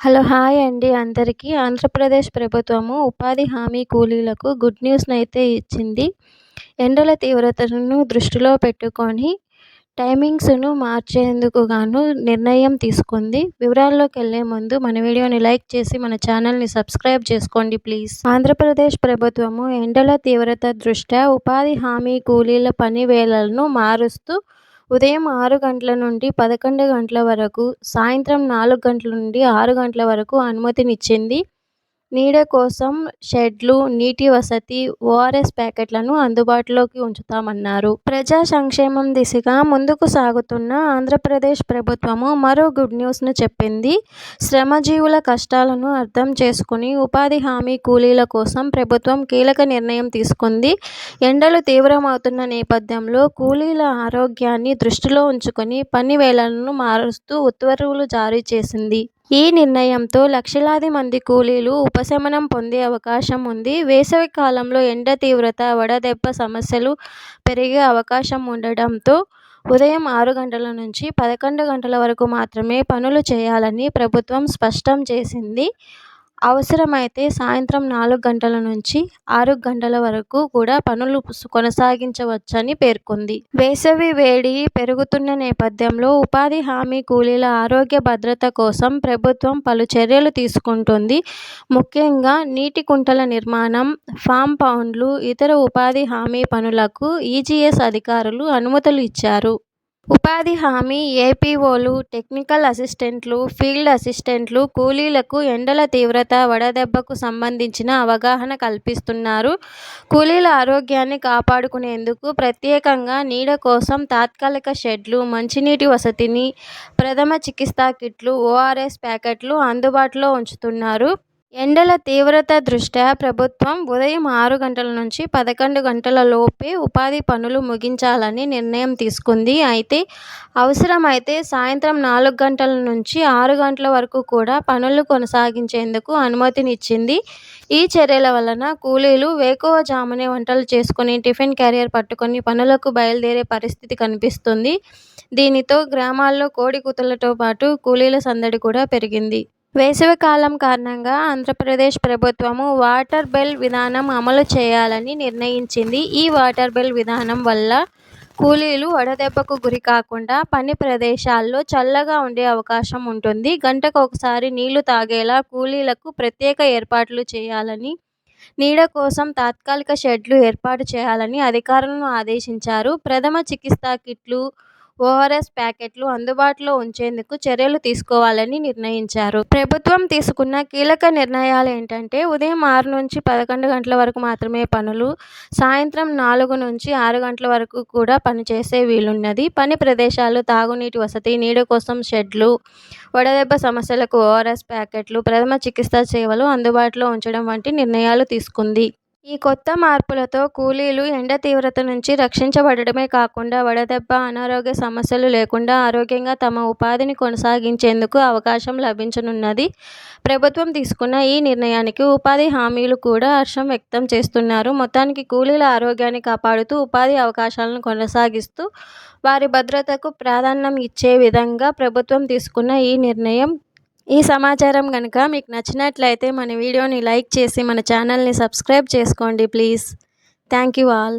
Hello hi అండి అందరికీ. ఆంధ్రప్రదేశ్ ప్రభుత్వము ఉపాధి హామీ కూలీలకు గుడ్ న్యూస్ని అయితే ఇచ్చింది. ఎండల తీవ్రతను దృష్టిలో పెట్టుకొని టైమింగ్స్ను మార్చేందుకు గాను నిర్ణయం తీసుకుంది. వివరాల్లోకి వెళ్ళే ముందు మన వీడియోని లైక్ చేసి మన ఛానల్ని సబ్స్క్రైబ్ చేసుకోండి ప్లీజ్. ఆంధ్రప్రదేశ్ ప్రభుత్వము ఎండల తీవ్రత దృష్ట్యా ఉపాధి హామీ కూలీల పని వేళలను మారుస్తూ ఉదయం ఆరు గంటల నుండి పదకొండు గంటల వరకు సాయంత్రం నాలుగు గంటల నుండి ఆరు గంటల వరకు అనుమతినిచ్చింది. నీడ కోసం షెడ్లు నీటి వసతి ఓఆర్ఎస్ ప్యాకెట్లను అందుబాటులోకి ఉంచుతామన్నారు. ప్రజా సంక్షేమం దిశగా ముందుకు సాగుతున్న ఆంధ్రప్రదేశ్ ప్రభుత్వము మరో గుడ్ న్యూస్ను చెప్పింది. శ్రమజీవుల కష్టాలను అర్థం చేసుకుని ఉపాధి హామీ కూలీల కోసం ప్రభుత్వం కీలక నిర్ణయం తీసుకుంది. ఎండలు తీవ్రమవుతున్న నేపథ్యంలో కూలీల ఆరోగ్యాన్ని దృష్టిలో ఉంచుకొని పని వేళలను మారుస్తూ ఉత్తర్వులు జారీ చేసింది. ఈ నిర్ణయంతో లక్షలాది మంది కూలీలు ఉపశమనం పొందే అవకాశం ఉంది. వేసవి కాలంలో ఎండ తీవ్రత వడదెబ్బ సమస్యలు పెరిగే అవకాశం ఉండడంతో ఉదయం ఆరు గంటల నుంచి పదకొండు గంటల వరకు మాత్రమే పనులు చేయాలని ప్రభుత్వం స్పష్టం చేసింది. అవసరమైతే సాయంత్రం నాలుగు గంటల నుంచి ఆరు గంటల వరకు కూడా పనులు కొనసాగించవచ్చని పేర్కొంది. వేసవి వేడి పెరుగుతున్న నేపథ్యంలో ఉపాధి హామీ కూలీల ఆరోగ్య భద్రత కోసం ప్రభుత్వం పలు చర్యలు తీసుకుంటుంది. ముఖ్యంగా నీటి కుంటల నిర్మాణం ఫామ్ పౌండ్లు ఇతర ఉపాధి హామీ పనులకు ఈజీఎస్ అధికారులు అనుమతులు ఇచ్చారు. ఉపాధి హామీ ఏపీఓలు టెక్నికల్ అసిస్టెంట్లు ఫీల్డ్ అసిస్టెంట్లు కూలీలకు ఎండల తీవ్రత వడదెబ్బకు సంబంధించిన అవగాహన కల్పిస్తున్నారు. కూలీల ఆరోగ్యాన్ని కాపాడుకునేందుకు ప్రత్యేకంగా నీడ కోసం తాత్కాలిక షెడ్లు మంచినీటి వసతిని ప్రథమ చికిత్సా కిట్లు ఓఆర్ఎస్ ప్యాకెట్లు అందుబాటులో ఉంచుతున్నారు. ఎండల తీవ్రత దృష్ట్యా ప్రభుత్వం ఉదయం ఆరు గంటల నుంచి పదకొండు గంటల లోపే ఉపాధి పనులు ముగించాలని నిర్ణయం తీసుకుంది. అయితే అవసరమైతే సాయంత్రం నాలుగు గంటల నుంచి ఆరు గంటల వరకు కూడా పనులు కొనసాగించేందుకు అనుమతినిచ్చింది. ఈ చర్యల వలన కూలీలు వేకువజామునే వంటలు చేసుకుని టిఫిన్ క్యారియర్ పట్టుకొని పనులకు బయలుదేరే పరిస్థితి కనిపిస్తుంది. దీనితో గ్రామాల్లో కోడి కూతులతో పాటు కూలీల సందడి కూడా పెరిగింది. వేసవికాలం కారణంగా ఆంధ్రప్రదేశ్ ప్రభుత్వము వాటర్ బెల్ విధానం అమలు చేయాలని నిర్ణయించింది. ఈ వాటర్ బెల్ విధానం వల్ల కూలీలు వడదెబ్బకు గురి కాకుండా పని ప్రదేశాల్లో చల్లగా ఉండే అవకాశం ఉంటుంది. గంటకు ఒకసారి నీళ్ళు తాగేలా కూలీలకు ప్రత్యేక ఏర్పాట్లు చేయాలని నీడ కోసం తాత్కాలిక షెడ్లు ఏర్పాటు చేయాలని అధికారులను ఆదేశించారు. ప్రథమ చికిత్సా కిట్లు ఓఆర్ఎస్ ప్యాకెట్లు అందుబాటులో ఉంచేందుకు చర్యలు తీసుకోవాలని నిర్ణయించారు. ప్రభుత్వం తీసుకున్న కీలక నిర్ణయాలు ఏంటంటే ఉదయం ఆరు నుంచి పదకొండు గంటల వరకు మాత్రమే పనులు సాయంత్రం నాలుగు నుంచి ఆరు గంటల వరకు కూడా పనిచేసే వీలున్నది. పని ప్రదేశాలు తాగునీటి వసతి నీడ కోసం షెడ్లు వడదెబ్బ సమస్యలకు ఓఆర్ఎస్ ప్యాకెట్లు ప్రథమ చికిత్సా సేవలు అందుబాటులో ఉంచడం వంటి నిర్ణయాలు తీసుకుంది. ఈ కొత్త మార్పులతో కూలీలు ఎండ తీవ్రత నుంచి రక్షించబడటమే కాకుండా వడదెబ్బ అనారోగ్య సమస్యలు లేకుండా ఆరోగ్యంగా తమ ఉపాధిని కొనసాగించేందుకు అవకాశం లభించనున్నది. ప్రభుత్వం తీసుకున్న ఈ నిర్ణయానికి ఉపాధి హామీలు కూడా హర్షం వ్యక్తం చేస్తున్నారు. మొత్తానికి కూలీల ఆరోగ్యాన్ని కాపాడుతూ ఉపాధి అవకాశాలను కొనసాగిస్తూ వారి భద్రతకు ప్రాధాన్యం ఇచ్చే విధంగా ప్రభుత్వం తీసుకున్న ఈ నిర్ణయం ఈ సమాచారం కనుక మీకు నచ్చినట్లయితే మన వీడియోని లైక్ చేసి మన ఛానల్ని సబ్స్క్రైబ్ చేసుకోండి ప్లీజ్. Thank you all.